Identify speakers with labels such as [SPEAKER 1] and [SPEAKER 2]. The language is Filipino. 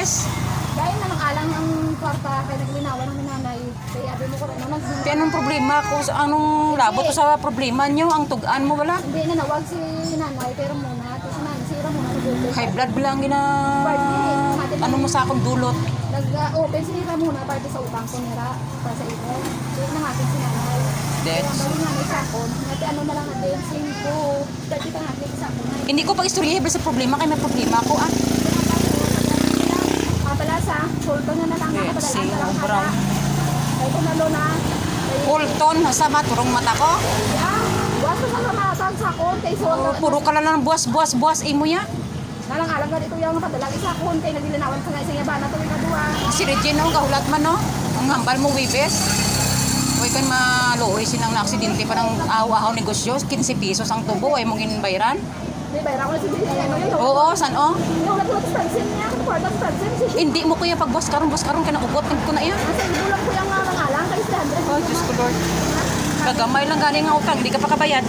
[SPEAKER 1] Webes.
[SPEAKER 2] Dahil na nang alang ang kwarta, kaya naglinawan ng nanay. Kaya abi mo ko rin, nang
[SPEAKER 1] Di anong problema ko sa anong labot ko sa problema nyo? Ang tugaan mo wala?
[SPEAKER 2] Hindi na nawag si nanay, pero muna. Tapos si nanay, sira muna.
[SPEAKER 1] High blood bilang gina... Ano mo sa akong dulot?
[SPEAKER 2] Nag-open sinira muna para sa utang ko nira para sa ito. Kaya na natin si nanay. Kaya
[SPEAKER 1] That's...
[SPEAKER 2] bali nanay sa akon. Ngati ano na lang natin, 5. Dati ka natin sa akon.
[SPEAKER 1] Hindi ko pag-istorya sa problema kay may problema ah.
[SPEAKER 2] Ah, pala sa, sulto na na lang.
[SPEAKER 1] Yes,
[SPEAKER 2] nakapadala
[SPEAKER 1] see,
[SPEAKER 2] ka lang
[SPEAKER 1] oh,
[SPEAKER 2] hata.
[SPEAKER 1] brown.
[SPEAKER 2] Kaya kung nalo na. kaya-
[SPEAKER 1] Fulton, sa maturong mata ko.
[SPEAKER 2] Yeah, buwas ko sa kamatang sa so,
[SPEAKER 1] Oh, puro ka lang ng buwas, buwas, buwas, imo ya.
[SPEAKER 2] Nalang-alang ka dito yung napadala isa akon. Kaya naglilinawan sa nga isang yabana tuwing kadua.
[SPEAKER 1] Si Regine, oh, kahulat man, no? Ang hambal mo, Webes. Huwag kan maluoy sinang na-aksidente pa ng ahaw-ahaw negosyo. 15 pesos ang tubo, ay mong inbayran.
[SPEAKER 2] Na Ano?
[SPEAKER 1] Oo, san oh?
[SPEAKER 2] Kwarta expensive. Si
[SPEAKER 1] Hindi mo kuya pag buwas karon, buwas karon, ko na
[SPEAKER 2] lang ko yung nalang-alang. Kaya 300.
[SPEAKER 1] Oh, Diyos ko, Lord. Kagamay lang galing ang utang, hindi ka pa kabayad.